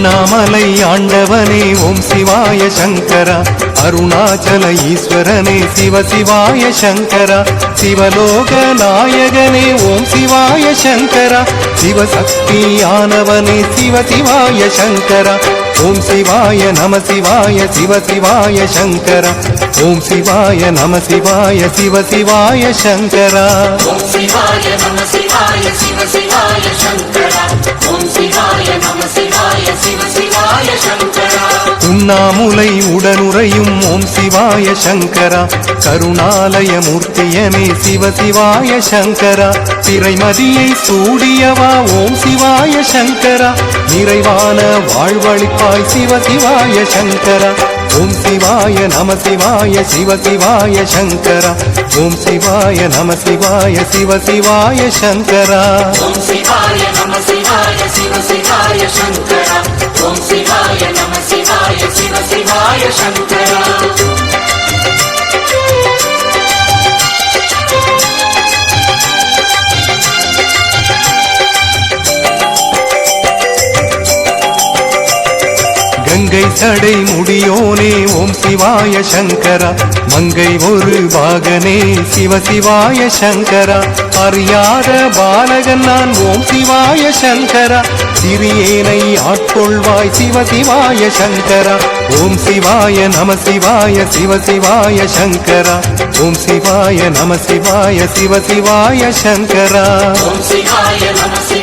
அண்ணாமலை ஆண்டவனே ஓம் சிவாய சங்கரா. அருணாச்சல ஈஸ்வரனே சிவ சிவாய சங்கரா. சிவலோக நாயகனே ஓம் சிவாய சங்கரா. சிவசக்தியானவனே சிவ சிவாய சங்கரா. ஓம் சிவாய நம சிவாய சிவ சிவாய சங்கரா. ஓம் சிவாய நம சிவாய சிவ சிவாய சங்கரா. ஓம் சிவாய நம சிவாய சிவ சிவாய சங்கரா. ஓம் சிவாய நம சிவாய சிவ சிவாய சங்கரா. உண்ணாமுலை உடனுறையும் ஓம் சிவாய சங்கரா. கருணாலய மூர்த்தியனே சிவ சிவாய சங்கரா. திரைமதியை சூடியவா ஓம் சிவாய சங்கரா. நிறைவான வாழ்வழிப்பாய் சிவ சிவாய சங்கரா. ஓம் சிவாய நம சிவாய சிவ சிவாய சங்கரா. ஓம் சிவாய நம சிவாய சிவ சிவாய சங்கரா. ஓம் சிவாய நம சிவாய சிவ சிவாய சங்கரா. ஓம் சிவாய நம சிவாய சிவ சிவாய சங்கரா. மங்கை சடை முடியோனே ஓம் சிவாய சங்கரா. மங்கை ஒரு பாகனே சிவ சிவாய சங்கரா. அறியாத பாலகன் நான் ஓம் சிவாய சங்கரா. சிறியேனை ஆட்கொள்வாய் சிவ சிவாய சங்கரா. ஓம் சிவாய நம சிவாய சிவ சிவாய சங்கரா. ஓம் சிவாய நம சிவாய சிவ சிவாய சங்கரா. ஓம் சிவாய நம சிவாய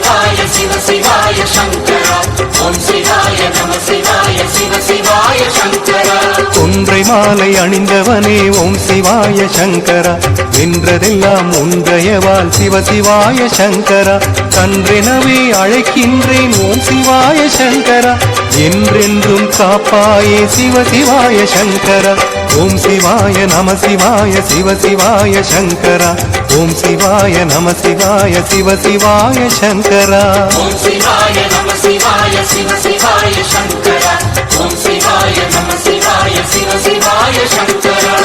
சிவ சிவாய சங்கரா. ஓம் சிவாய நம சிவாய சிவ சிவாய சங்கரா. ஒன்றை மாலை அணிந்தவனே ஓம் சிவாய சங்கரா. வென்றதெல்லாம் ஒன்றையவால் சிவ சிவாய சங்கரா. கன்றெனவே அழைக்கின்றேன் ஓம் சிவாய சங்கரா. என்றென்றும் காப்பாயே சிவ சிவாய சங்கரா. ஓம் சிவாய நம சிவாய சிவ சிவாய சங்கரா ஓம் சிவாய நம சிவாய சிவ சிவாய சங்கரா ஓம் சிவாய நம சிவாய சிவ சிவாய சங்கரா ஓம் சிவாய நம சிவாய சிவ சிவாய சங்கரா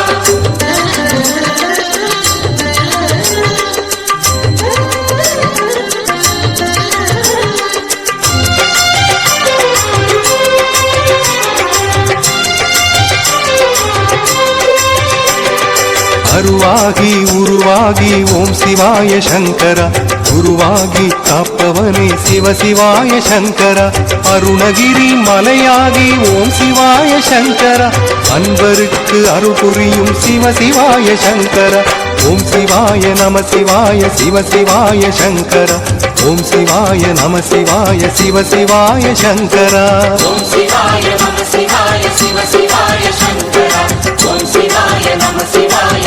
அருவாகி உருவாகி ஓம் சிவாய சங்கரா. குருவாகி காப்பவனே சிவ சிவாய சங்கரா. அருணகிரி மலையாகி ஓம் சிவாய சங்கரா. அன்பருக்கு அருள்புரியும் சிவ சிவாய சங்கரா. ஓம் சிவாய நம சிவாய சிவ சிவாய சங்கரா. ஓம் சிவாய நம சிவாய சிவ சிவாய சங்கரா. ஓம் சிவாய நம சிவாய சிவ சிவாய சங்கரா. ஓம் சிவாய நம சிவாய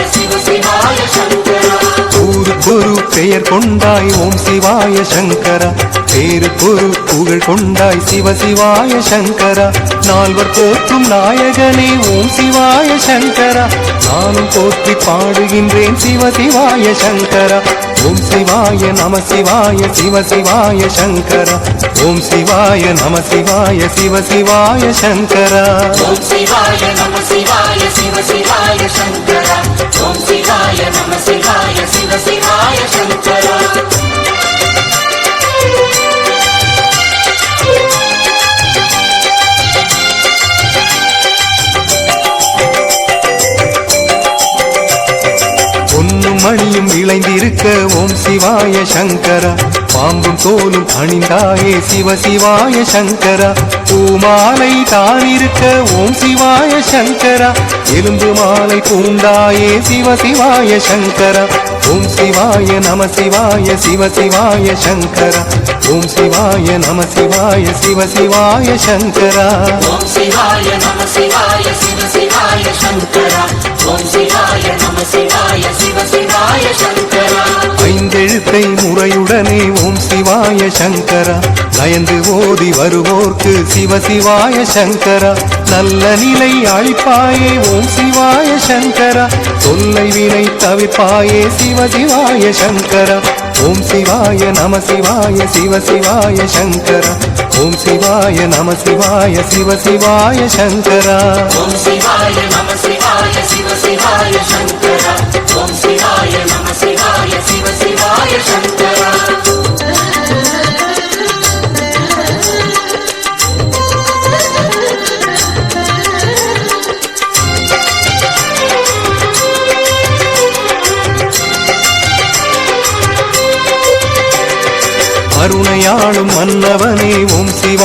பெயர் கொண்டாய் ஓம் சிவாய சங்கரா. பேரு பொரு புகழ் கொண்டாய் சிவ சிவாய சங்கரா. நால்வர் போற்றும் நாயகனே ஓம் சிவாய சங்கரா. நானும் போற்றி பாடுகின்றேன் சிவ சிவாய சங்கரா. ஓம் சிவாய நம சிவாய சிவ சிவாய சங்கரா. ஓம் சிவாய நம சிவாய சிவ சிவாய சங்கரா. ஓம் சிவாய நம சிவாய சிவ சிவாய சங்கரா. ஓம் சிவாய நம சிவாய சிவ சிவாய சங்கரா. மணியும் ஓம் சிவாய சங்கரா. பாம்பும் தோலும் அணிந்தாயே சிவ சிவாய சங்கரா. பூமாலை தானிருக்க ஓம் சிவாய சங்கரா. எலும்பு மாலை பூண்டாயே சிவ சிவாய சங்கரா. ஓம் சிவாய நம சிவாய சிவ சிவாய சங்கரா. ஓம் சிவாய நம சிவாய சிவ சிவாய சங்கரா. ஓம் சிவாய நம சிவாய சிவ சிவாய சங்கரா. ஓம் சிவாய நம சிவாய சிவ சிவாய சங்கரா. ஐந்தெழுத்தை முறையுடனே ஓம் சிவாய சங்கரா. நயந்து ஓதி வருவோர்க்கு சிவ சிவாய சங்கரா. நல்ல நிலை அழிப்பாயே ஓம் சிவாய சங்கரா. தொல்லை வினை தவிப்பாயே சிவ சிவாய சங்கரா. ஓம் சிவாய நம சிவாய சிவ சிவாய சங்கரா. ஓம் சிவாய நம சிவாய சிவ சிவாய சங்கரா. ஓம் சிவாய நம சிவாய சிவ சிவாய சங்கரா. ஓம் சிவாய நம சிவாய சிவ சிவாய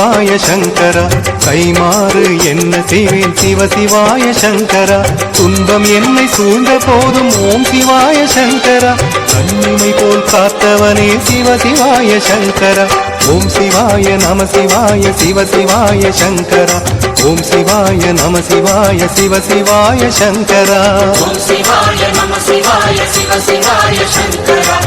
சிவாய சங்கரா. கைமாறு என்ன செய்வேன்? சிவ சிவாய சங்கரா. துன்பம் என்னை சூழ்ந்த போதும் ஓம் சிவாய சங்கரா. கண்ணிமை போல் காத்தவனே சிவ சிவாய சங்கரா. ஓம் சிவாய நம சிவாய சிவ சிவாய சங்கரா. ஓம் சிவாய நம சிவாய சிவ சிவாய சங்கரா. ஓம் சிவாய நம சிவாய சிவ சிவாய சங்கரா.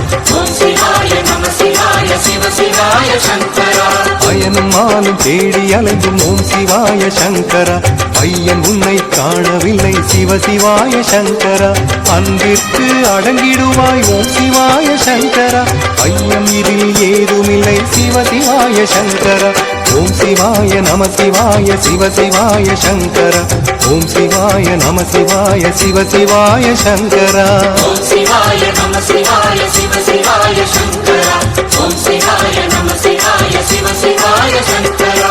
பயனும் தேடி அலையும் ஓம் சிவாய சங்கரா. பையன் உன்னை காணவில்லை சிவ சிவாய சங்கரா. அன்பிற்கு அடங்கிடுவாய் ஓம் சிவாய சங்கரா. ஐயம் இதில் ஏதுமில்லை சிவ சிவாய சங்கரா. ஓம் சிவாய நம சிவாய சிவ சிவாய சங்கரா. ஓம் சிவாய நம சிவாய சிவ சிவாய சங்கரா. ஓம் சிவாய நம சிவாய சிவ சிவாய சங்கரா. ஓம் சிவாய நம சிவாய சிவாய சங்கரா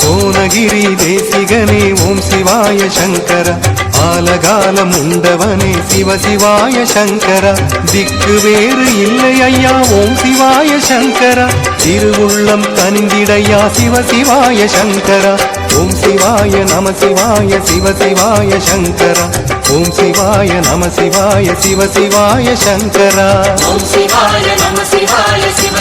சோனகிரி தேசிகனே ஓம் சிவாய சங்கர. ஆலகாலம் உண்டவனே சிவ சிவாய சங்கர. திக்கு வேறு இல்லை ஐயா ஓம் சிவாய சங்கர. திருவுள்ளம் தனிந்திடையா சிவ சிவாய சங்கர. ஓம் சிவாய நம சிவாய சிவ சிவாய சங்கர ஓம் சிவாய நம சிவாய சிவ சிவாய சங்கரா ஓம் சிவாய நம சிவாய சிவ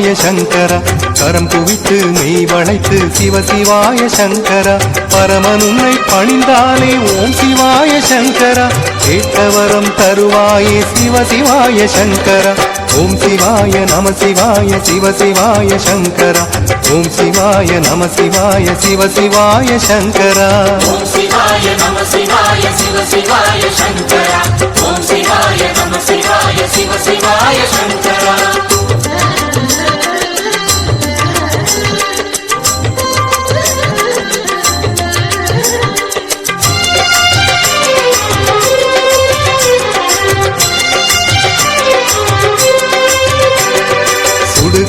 சிவாய சங்கர. கரம் குவித்து மெய் வளைத்து சிவ சிவாய சங்கர. பரமனுன்னை பணிந்தாலே ஓம் சிவாய சங்கர. கேட்டவரம் தருவாயே சிவ சிவாய சங்கர. ஓம் சிவாய நம சிவாய சிவ சிவாய சங்கர. ஓம் சிவாய நம சிவாய சிவ சிவாய சங்கரா. ஓம் சிவாய நம சிவாய சிவ சிவாய சங்கரா. ஓம் சிவாய நம சிவாய சிவ சிவாய சங்கரா.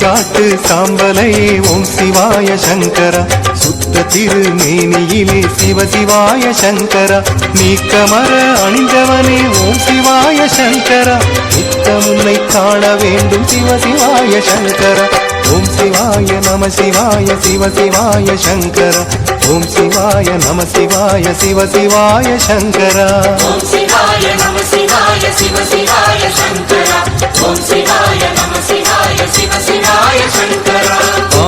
காட்டு சாம்பலை ஓம் சிவாய சங்கரா. சுத்த திருமேனியிலே சிவ சிவாய சங்கரா. நீக்கமர அணிந்தவனே ஓம் சிவாய சங்கரா. நித்தம் உன்னை காண வேண்டும் சிவ சிவாய சங்கரா. ஓம் சிவாய நம சிவாய சிவ சிவாய சங்கரா. ஓம் சிவாய நம சிவாய சிவ சிவாய சங்கரா. ஓம் சிவாய நம சிவாய சிவ சிவாய சங்கரா. ஓம் சிவாய நம சிவாய சிவ சிவாய சங்கரா.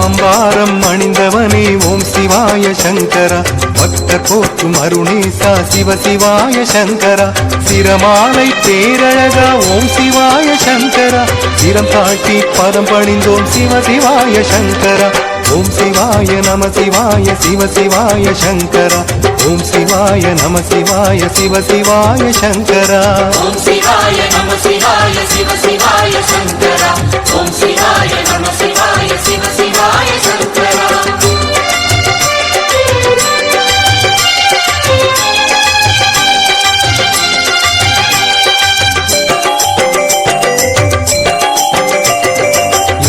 ஆம்பாரம் அணிந்தவனே ஓம் சிவாய சங்கரா. பக்தர் போற்றும் அருணேசா சிவ சிவாய சங்கரா. சிரமாலை பேரழகா ஓம் சிவாய சங்கரா. சிரம் தாட்டி பதம் பணிந்தோம் சிவ சிவாய சங்கரா. ஓம் சிவாய நம சிவாய சிவ சிவாய சங்கரா. ஓம் சிவாய நம சிவாய சிவ சிவாய சங்கரா. ஓம் சிவாய நம சிவாய சிவ சிவாய சங்கரா. ஓம் சிவாய நம சிவாய சிவ சிவாய சங்கரா.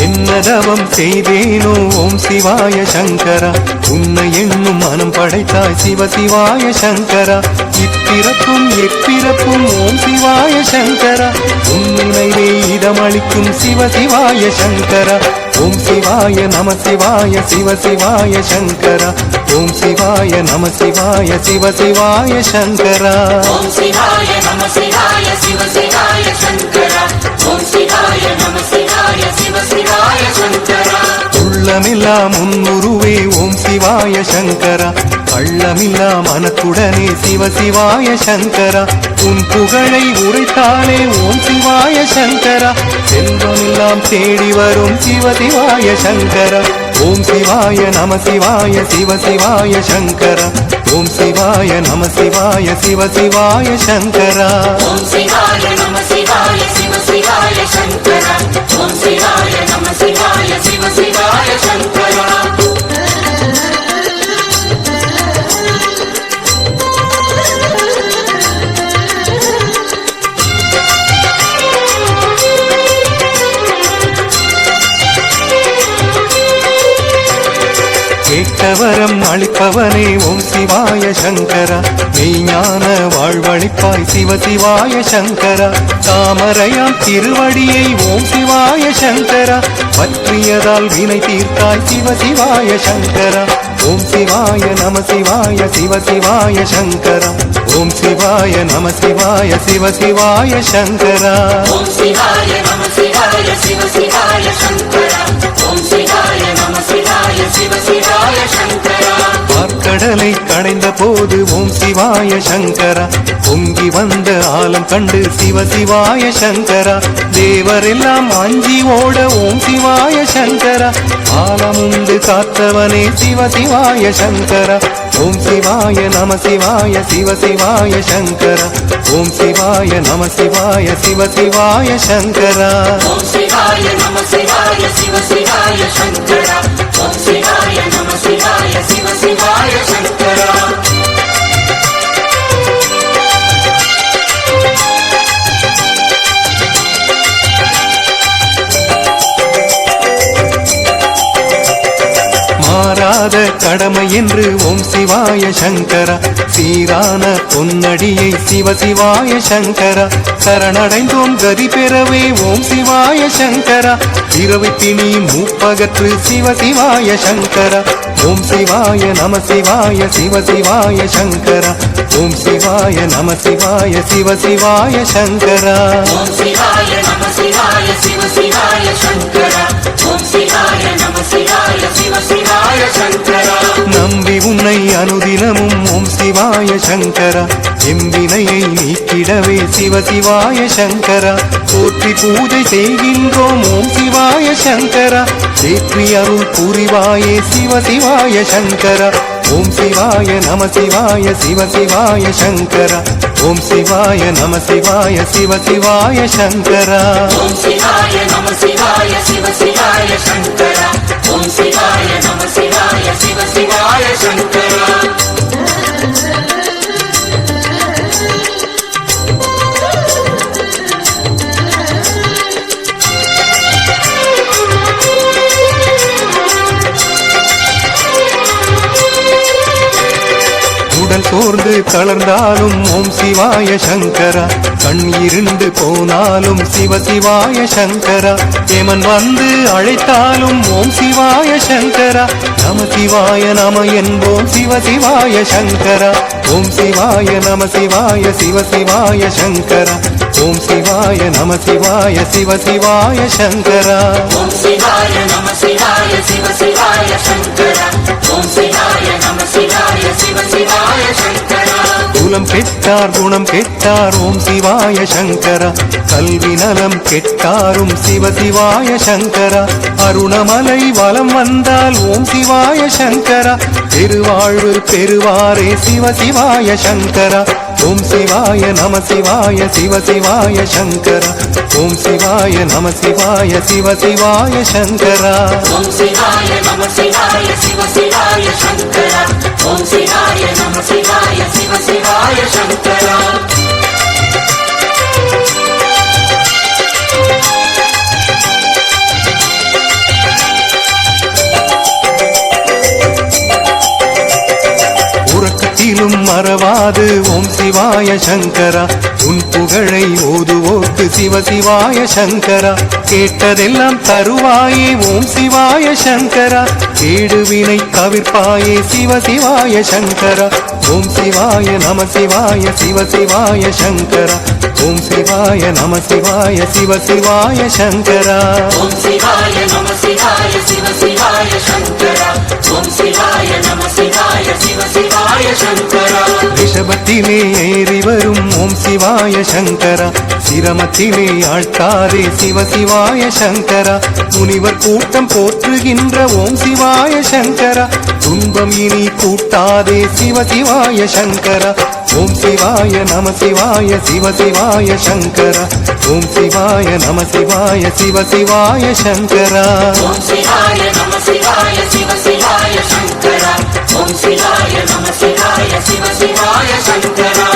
என்ன தவம் செய்தேனோ ஓம் சிவாய சங்கரா. உன்னை எண்ணும் மனம் படைத்தாய் சிவ சிவாய சங்கரா. இப்பிறப்பும் எப்பிறப்பும் ஓம் சிவாய சங்கரா. உன் நினைவே இதமளிக்கும் சிவ சிவாய சங்கரா. ஓம் சிவாய நம சிவாய சிவ சிவாய சங்கரா. ஓம் சிவாய நம சிவாய சிவ சிவாய சங்கரா. ஓம் சிவாய நம சிவாய சிவ சிவாய சங்கரா. ஓம் சிவாய நம சிவாய சிவ சிவாய சங்கரா. உள்ளமில்லா முன்னுருவே ஓம் சிவாய சங்கரா. கள்ளமில்லா மனத்துடனே சிவ சிவாய சங்கரா. உன் புகழை உரைத்தாலே ஓம் சிவாய சங்கரா. செல்வமெல்லாம் தேடி வரும் சிவ சிவாய சங்கரா. ஓம் சிவாய நம சிவாய சிவ சிவாய சங்கரா. ஓம் சிவாய நம சிவாய சிவ சிவாய சங்கரா. ஓம் சிவாய நம சிவாய சிவ சிவாய சங்கரா. கேட்டவரம் ஓம் சிவாய சங்கரா. மெய்ஞான வாழ்வழிப்பாய் சிவ சிவாய சங்கரா. தாமரையாம் திருவடியை ஓம் சிவாய சங்கரா. பற்றியதால் வினை தீர்த்தாய் சிவ சிவாய சங்கரா. ஓம் சிவாய நம சிவாய சிவ சிவாய சங்கரா. ஓம் சிவாய நம சிவாய சிவ சிவாய சங்கரா. ஓம் சிவாய நம சிவாய சிவ சிவாய சங்கரா. ஓம் சிவாய நம சிவாய பார்க்கடலை கடைந்த போது ஓம் சிவாய சங்கரா. பொங்கி வந்த ஆலம் கண்டு சிவ சிவாய சங்கரா. தேவரெல்லாம் அஞ்சி ஓட ஓம் சிவாய சங்கரா. ஆலமுண்டு காத்தவனே சிவ சிவாய சங்கரா. ஓம் சிவாய நம சிவாய சிவ சிவாய சங்கரா. ஓம் சிவாய நம சிவாய சிவ சிவாய சங்கரா சிவாய சிவ சிவாய சங்கரா ஓம் சிவாய நம சிவாய சிவ சிவாய கடமை என்று ஓம் சிவாய சங்கரா. சீரான பொன்னடியை சிவ சிவாய சங்கரா. சரணடைந்தோம் கதி பெறவே ஓம் சிவாய சங்கரா. இரவு திணி மூப்பகற்று சிவ சிவாய சங்கரா. ஓம் சிவாய நம சிவாய சிவ சிவாய சங்கரா. ஓம் சிவாய நம சிவாய சிவ சிவாய சங்கரா. ஓம் சிவாய நம சிவாய சிவ சிவாய சங்கரா. ஓம் சிவாய நம சிவாய சிவ சிவாய சங்கரா. நம்பி உன்னை அனுதினமும் ஓம் சிவாய சங்கரா. எம்பினையை நீக்கிடவே சிவ சிவாய சங்கரா. போற்றி பூஜை செய்கின்றோம் ஓம் சிவாய சங்கரா. சேற்றி அருள் புரிவாயே சிவ சிவாய சங்கரா. ஓம் சிவாய நம சிவாய சிவ சிவாய சங்கரா. ஓம் சிவாய நம சிவாய சிவ சிவாய சங்கரா. தளர்ந்தாலும் ஓம் சிவாய சங்கரா. கண் இருண்டு போனாலும் சிவ சிவாய சங்கரா. ஏமன் வந்து அழைத்தாலும் ஓம் சிவாய சங்கரா. நம சிவாய நம என்போம் சிவ சிவாய சங்கரா ஓம் சிவாய நம சிவாய சிவ சிவாய சங்கரா ஓம் சிவாய நம சிவாய சிவ சிவாய சங்கரா ஓம் சிவாய நம சிவாய சிவ சிவாய சங்கரா ஓம் சிவாய நம சிவாய சிவ சிவாய சங்கரா நலம் கெட்டார் குணம் கெட்டார். ஓம் சிவாய சங்கரா. கல்வி நலம் கெட்டாரும் சிவ சிவாய சங்கரா. அருணமலை வலம் வந்தால் ஓம் சிவாய சங்கரா. திருவாழ்வு பெறுவாரே சிவ சிவாய சங்கரா. ஓம் சிவாய நம சிவாய சிவ சிவாய சங்கரா ஓம் சிவாய நம சிவாய சிவ சிவாய சங்கரா ஓம் சிவாய நம சிவாய சிவ சிவாய சங்கரா ஓம் சிவாய நம சிவாய சிவ சிவாய சங்கரா என்றும் மறவாது. ஓம் சிவாய சங்கரா. உன் புகழை ஓதுவோக்கு சிவ சிவாய சங்கரா. கேட்டதெல்லாம் தருவாயே ஓம் சிவாய சங்கரா. கேடுவினை தவிர்ப்பாயே சிவ சிவாய சங்கரா. ஓம் சிவாய நம சிவாய சிவ சிவாய சங்கரா. ஓம் சிவாய நம சிவாய சிவ சிவாய சங்கரா. ஓம் சிவாய நம சிவாய சிவ சிவாய சங்கரா. ஓம் சிவாய நம சிவாய சிவ சிவாய சங்கரா. ரிஷபத்திலே ஏறி வரும் ஓம் சிவாய சங்கரா. சிரமத்திலே ஆழ்த்தாரே சிவ சிவாய சங்கரா. முனிவர் கூட்டம் போற்றுகின்ற ஓம் சிவாய சங்கரா. துன்பம் இனி கூட்டாதே சிவ சிவாய சங்கரா. ஓம் சிவாய நம சிவாய சிவ சிவாய சங்கரா ஓம் சிவாய நம சிவாய சிவ சிவாய சங்கரா ஓம் சிவாய நம சிவாய சிவ சிவாய சங்கரா ஓம் சிவாய நம சிவாய சிவ சிவாய சங்கரா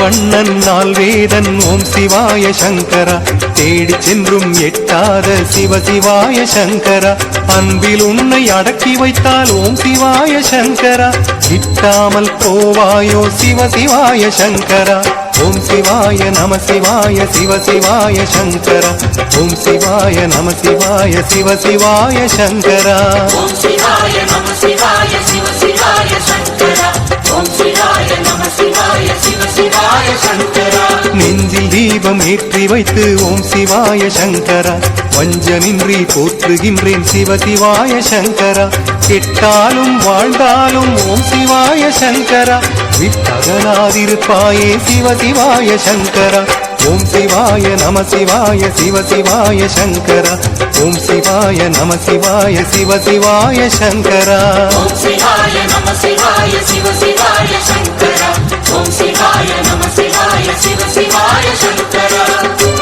வண்ணன் நாள் வேதன் ஓம் சிவாய சங்கரா. தேடி சென்றும் எட்டாத சிவ சிவாய சங்கரா. அன்பில் உன்னை அடக்கி வைத்தால் ஓம் சிவாய சங்கரா. கிட்டாமல் போவாயோ சிவ சிவாய சங்கரா. ஓம் சிவாய நம சிவாய சிவ சிவாய சங்கரா. ஓம் சிவாய நம சிவாய சிவ சிவாய சங்கரா. ஓம் சிவாய நம சிவாய சிவ சிவாய சங்கரா. நெஞ்சில் தீபம் ஏற்றி வைத்து ஓம் சிவாய சங்கரா. வஞ்சமின்றி போற்றுகின்றேன் சிவ சிவாய சங்கரா. கெட்டாலும் வாழ்ந்தாலும் ஓம் சிவாய சங்கரா. விட்டகனாதிருப்பாயே சிவ சிவாய சங்கரா. ஓம் சிவாய நம சிவாய சிவ சிவாய சங்கரா. ஓம் சிவாய நம சிவாய சிவ சிவாய சங்கரா. ஓம் சிவாய நம சிவாய சிவ சிவாய சங்கரா. ஓம் சிவாய நம சிவாய சிவ சிவாய சங்கரா.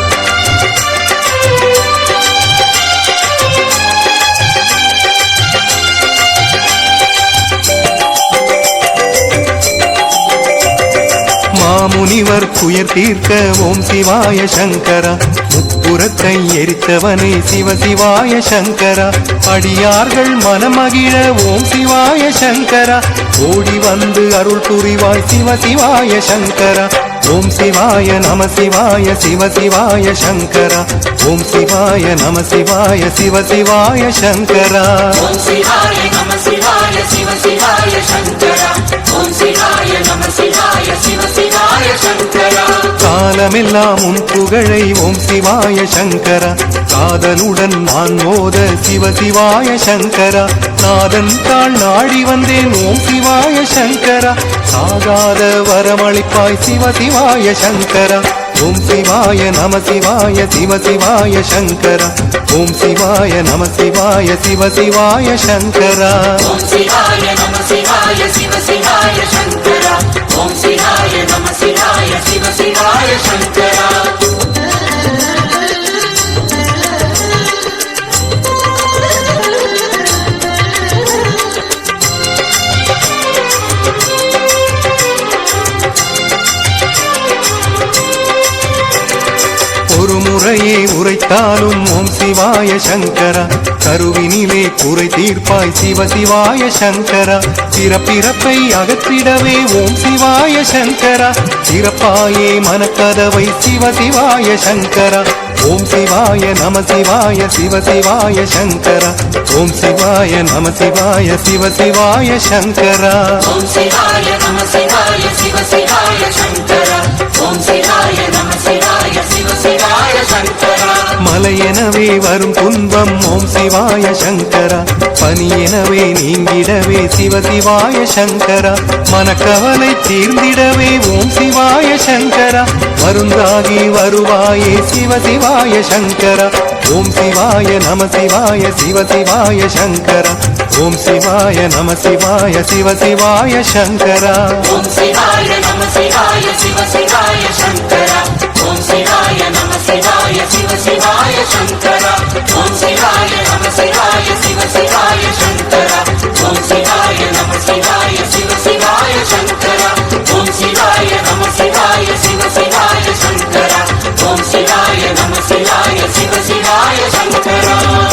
மாமுனிவர் துயர் தீர்க்க ஓம் சிவாய சங்கரா. முப்புறத்தை எரித்தவனே சிவ சிவாய சங்கரா. அடியார்கள் மனமகிழ ஓம் சிவாய சங்கரா. ஓடி வந்து அருள் புரிவாய் சிவ சிவாய சங்கரா. ஓம் சிவாய நம சிவாய சிவ சிவாய சங்கரா. ஓம் சிவாய நம சிவாய சிவ சிவாய சங்கரா. ஓம் சிவாய நம சிவாய சிவ சிவாய சங்கரா. ஓம் சிவாய நம சிவாய சிவ சிவாய சங்கரா. காலமெல்லாம் உன் புகழை ஓம் சிவாய சங்கரா. காதலுடன் நான் மோத சிவ சிவாய சங்கரா. நாதன் தாள் நாடி வந்தேன் ஓம் சிவாய சங்கரா. சாகாத வரமளிப்பாய் சிவ சிவாய சங்கரா ஓம் சிவாய நம சிவாய சிவ சிவாய சங்கரா ஓம் சிவாய நம சிவாய சிவ சிவாய சங்கரா ஓம் சிவாய நம சிவாய சிவ சிவாய சங்கரா ஓம் சிவாய நம சிவாய சிவ சிவாய சங்கரா ஒரு முறையே உரைத்தாலும் ஓம் சிவாய சங்கரா. கருவினிலே குறை தீர்ப்பாய் சிவ சிவாய சங்கரா. பிறப்பிறப்பை அகற்றிடவே ஓம் சிவாய சங்கரா. சிறப்பாயே மனக்கதவை சிவ சிவாய சங்கரா. ஓம் சிவாய நம சிவாய சிவ சிவாய சங்கரா. ஓம் சிவாய நம சிவாய சிவ சிவாய சங்கரா. ஓம் சிவாய நம சிவாய சிவ சிவாய சங்கரா. ஓம் சிவாய நம மலையெனவே வரும் துன்பம் ஓம் சிவாய சங்கரா. பனியெனவே நீங்கிடவே சிவ சிவாய சங்கரா. மனக்கவலை தீர்ந்திடவே ஓம் சிவாய சங்கரா. மருந்தாகி வருவாயே சிவ சிவாய சங்கரா. ஓம் சிவாய நம சிவாய சிவ சிவாய சங்கரா. ஓம் சிவாய நம சிவாய சிவ சிவாய சங்கரா. ஓம் சிவாய நம சிவாய சிவ சிவாய சங்கரா. शिव शिवाय शङ्करा ॐ शिवाय नम शिवाय शिव शिवाय शिव शिवाय शङ्करा